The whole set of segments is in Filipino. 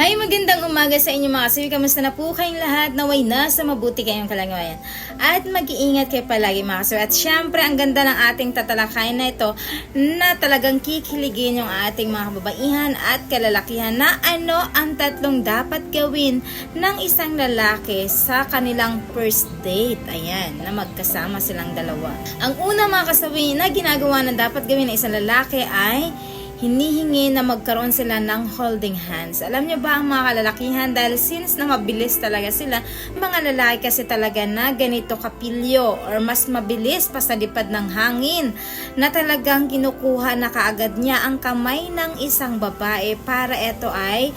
Hi, magandang umaga sa inyo mga kasiwi. Kamusta na po kayong lahat? Naway na sa mabuti kayong kalagayan. At mag-iingat kayo palagi mga kasiwi. At syempre, ang ganda ng ating tatalakayan na ito na talagang kikiligin yung ating mga kababaihan at kalalakihan na ano ang tatlong dapat gawin ng isang lalaki sa kanilang first date. Ayan, na magkasama silang dalawa. Ang una mga kasawi na ginagawa na dapat gawin ng isang lalaki ay hinihingi na magkaroon sila ng holding hands. Alam niyo ba ang mga kalalakihan dahil since na mabilis talaga sila, mga lalaki kasi talaga na ganito kapilyo or mas mabilis pa sa lipad ng hangin na talagang kinukuha na kaagad niya ang kamay ng isang babae para ito ay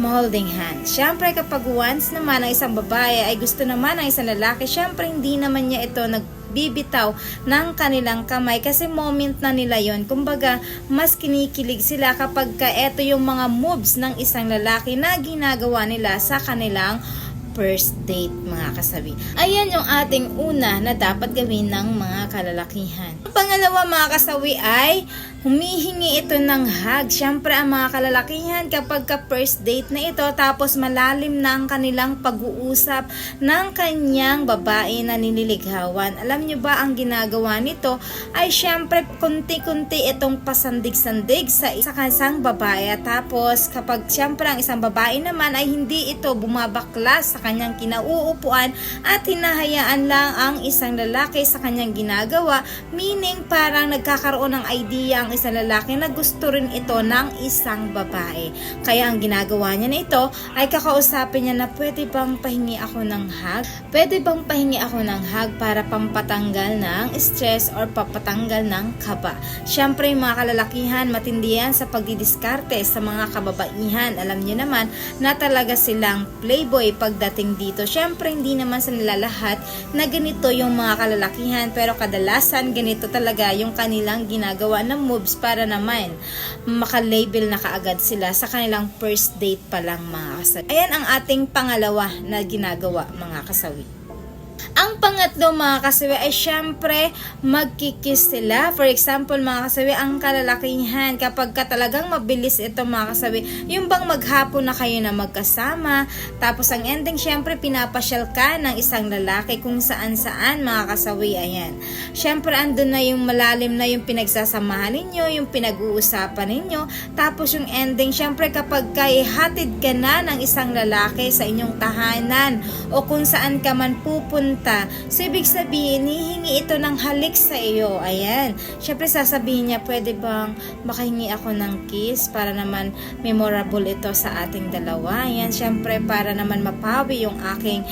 holding hands. Siyempre kapag once naman ang isang babae ay gusto naman ng isang lalaki, siyempre hindi naman niya ito nagbibitaw ng kanilang kamay kasi moment na nila yon. Kumbaga, mas kinikilig sila kapag ka ito yung mga moves ng isang lalaki na ginagawa nila sa kanilang first date mga kasabi. Ayan yung ating una na dapat gawin ng mga kalalakihan. Ang pangalawa mga kasawi ay humihingi ito ng hug. Siyempre ang mga kalalakihan kapag ka first date na ito tapos malalim na ang kanilang pag-uusap ng kanyang babae na nililigawan. Alam nyo ba ang ginagawa nito ay siyempre kunti-kunti itong pasandig-sandig sa isang babae. Tapos kapag siyempre ang isang babae naman ay hindi ito bumabaklas sa kanyang kinauupuan at hinahayaan lang ang isang lalaki sa kanyang ginagawa meaning parang nagkakaroon ng idea ang isang lalaki na gusto rin ito ng isang babae. Kaya ang ginagawa niya na ito ay kakausapin niya na pwede bang pahingi ako ng hug? Pwede bang pahingi ako ng hug para pampatanggal ng stress or papatanggal ng kaba? Siyempre mga kalalakihan matindi yan sa pagdidiskarte sa mga kababaihan. Alam niyo naman na talaga silang playboy pagdating dito. Siyempre hindi naman sa nilalahat na ganito yung mga kalalakihan pero kadalasan ganito talaga yung kanilang ginagawa na moves para naman makalabel na kaagad sila sa kanilang first date pa lang mga kasawi. Ayan ang ating pangalawa na ginagawa mga kasawi. Ang pangatlo mga kasawi ay syempre magkikis sila. For example mga kasawi, ang kalalakihan kapag ka talagang mabilis ito mga kasawi, yung bang maghapon na kayo na magkasama, tapos ang ending syempre pinapasyal ka ng isang lalaki kung saan saan mga kasawi, ayan. Syempre andun na yung malalim na yung pinagsasamahan ninyo, yung pinag-uusapan ninyo, tapos yung ending syempre kapag kay ka na ng isang lalaki sa inyong tahanan o kung saan ka man pupunta, So, ibig sabihin, hihingi ito ng halik sa iyo. Ayan. Siyempre, sasabihin niya, pwede bang makahingi ako ng kiss para naman memorable ito sa ating dalawa. Ayan, siyempre, para naman mapawi yung aking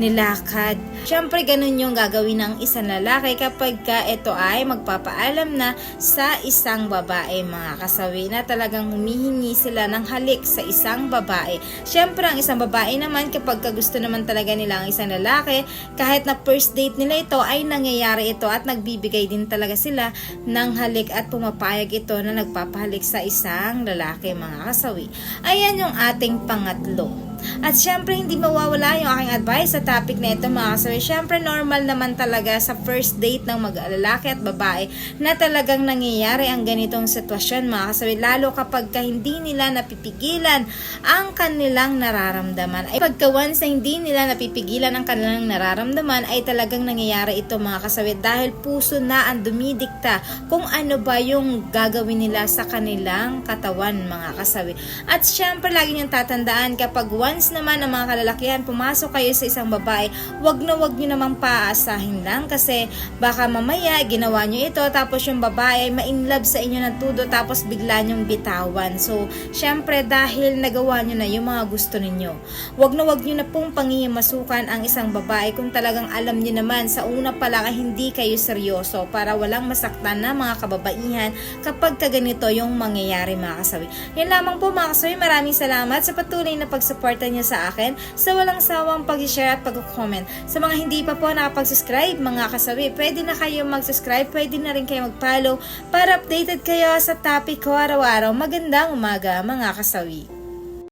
nilakad. Siyempre, ganun yung gagawin ng isang lalaki kapag ka ito ay magpapaalam na sa isang babae, mga kasawi, na talagang humihingi sila ng halik sa isang babae. Siyempre, ang isang babae naman, kapag ka gusto naman talaga nila ang isang lalaki, kahit na first date nila ito, ay nangyayari ito at nagbibigay din talaga sila ng halik at pumapayag ito na nagpapahalik sa isang lalaki, mga kasawi. Ayan yung ating pangatlo. At syempre, hindi mawawala yung aking advice sa topic na ito mga kasawi. Syempre, normal naman talaga sa first date ng mag-lalaki at babae na talagang nangyayari ang ganitong sitwasyon mga kasawi. Lalo kapag ka hindi nila napipigilan ang kanilang nararamdaman. Ay pagka once na hindi nila napipigilan ang kanilang nararamdaman ay talagang nangyayari ito mga kasawi dahil puso na ang dumidikta kung ano ba yung gagawin nila sa kanilang katawan mga kasawi. At syempre, lagi niyong tatandaan kapag once naman ang mga kalalakihan pumasok kayo sa isang babae, wag na wag nyo namang paasahin lang kasi baka mamaya ginawa nyo ito tapos yung babae ma-inlove sa inyo ng tudo tapos bigla nyong bitawan. So, syempre dahil nagawa nyo na yung mga gusto ninyo. Wag na wag nyo na pong pangihimasukan ang isang babae kung talagang alam nyo naman sa una pa lang ay hindi kayo seryoso para walang masaktan na mga kababaihan kapag kaganito yung mangyayari mga kasawi. Yan lamang po mga kasawi. Maraming salamat sa patuloy na pagsuporta niyo sa akin sa walang sawang pag-share at pag-comment. Sa mga hindi pa po nakapag-subscribe mga kasawi, pwede na kayo mag-subscribe, pwede na rin kayo mag-follow para updated kayo sa topic ko araw-araw. Magandang umaga mga kasawi.